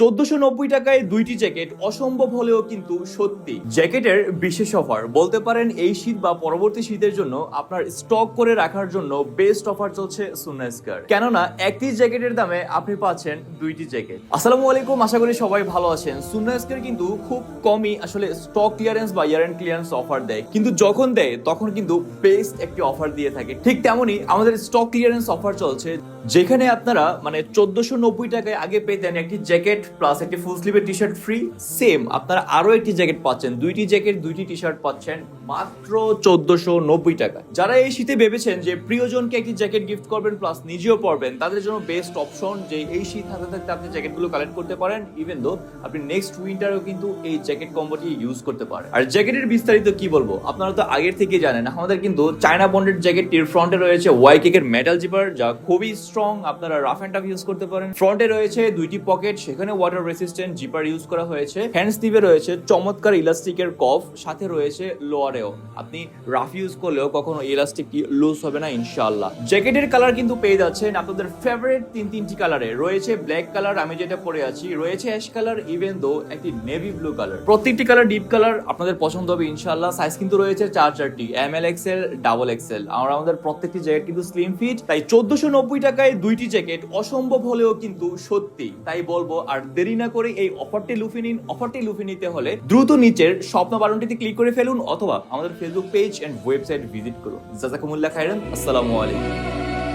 চোদ্দশো নব্বই টাকায় দুইটি জ্যাকেট অসম্ভব হলেও কিন্তু সত্যি। জ্যাকেটের বিশেষ অফার বলতে পারেন এই শীত বা পরবর্তী শীতের জন্য আপনার স্টক করে রাখার জন্য বেস্ট অফার চলছে সুনাস্কার কেননা, একটি জ্যাকেটের দামে আপনি পাচ্ছেন দুইটি জ্যাকেট। আসসালামু আলাইকুম, আশা করি সবাই ভালো আছেন। সুনাস্কার কিন্তু খুব কমই আসলে স্টক ক্লিয়ারেন্স বা ইয়ার এন্ড ক্লিয়ারেন্স অফার দেয়। কিন্তু যখন দেয়, তখন কিন্তু বেস্ট একটি অফার দিয়ে থাকে। ঠিক তেমনই আমাদের স্টক ক্লিয়ারেন্স অফার চলছে যেখানে আপনারা মানে চোদ্দশো নব্বই টাকায় আগে পেতেন একটি জ্যাকেট প্লাস একটি ফুল স্লিভের টি শার্ট ফ্রি সেম আপনারা আরও একটি জ্যাকেট পাচ্ছেন। দুইটি জ্যাকেট, দুইটি টি শার্ট পাচ্ছেন মাত্র চোদ্দশো নব্বই টাকা যারা এই শীতে ভেবেছেন যে প্রিয়জনকে একটি জ্যাকেট গিফট করবেন প্লাস নিজেও পরবেন, তাদের জন্য বেস্ট অপশন যে এই শীত হাতে থাকতে আপনি জ্যাকেটগুলো কালেক্ট করতে পারেন ইভেন দো আপনি নেক্সট উইন্টারেও কিন্তু এই জ্যাকেট কম্বোটি ইউজ করতে পারেন। আর জ্যাকেটের বিস্তারিত কি বলব? আপনারা তো আগের থেকে জানেন, আমাদের কিন্তু চায়না বন্ডেড জ্যাকেটটির ফ্রন্টে রয়েছে ওয়াই কেকের মেটাল জিপার যা খুবই স্ট্রং আপনারা রাফ অ্যান্ড টাফ ইউজ করতে পারেন। ফ্রন্টে রয়েছে দুইটি পকেট সেখানে ওয়াটার রেসিস্ট্যান্ট জিপার ইউজ করা হয়েছে। হ্যান্ড স্লিভে রয়েছে চমৎকার ইলাস্টিকের কফ সাথে রয়েছে লোয়ারেও আপনি রাফ ইউজ করলেও কখনো ইলাস্টিকটি লুজ হবে না, ইনশাআল্লাহ। জ্যাকেটের কালার কিন্তু পেয়ে যাচ্ছেন আপনাদের ফেভারিট তিন তিনটি কালারে রয়েছে ব্ল্যাক কালার আমি যেটা পরে আছি। রয়েছে অ্যাশ কালার ইভেন দো একটি নেভি ব্লু কালার প্রত্যেকটি কালার ডিপ কালার আপনাদের পছন্দ হবে, ইনশাআল্লাহ। সাইজ কিন্তু রয়েছে চার চারটি। M L XL double XL আর আমাদের প্রত্যেকটি জ্যাকেট কিন্তু স্লিম ফিট তাই চোদ্দশো নব্বই টাকায় দুইটি জ্যাকেট অসম্ভব হলেও কিন্তু সত্যি, তাই বলব আর দেরি না করে এই অফারটি লুফে নিন। অফারটি লুফে নিতে হলে দ্রুত নিচের স্বপ্ন বারণটিতে ক্লিক করে ফেলুন অথবা আমাদের Facebook page and website visit করুন। জাজাকুমুল্লাহ খাইরান আসসালামু আলাইকুম।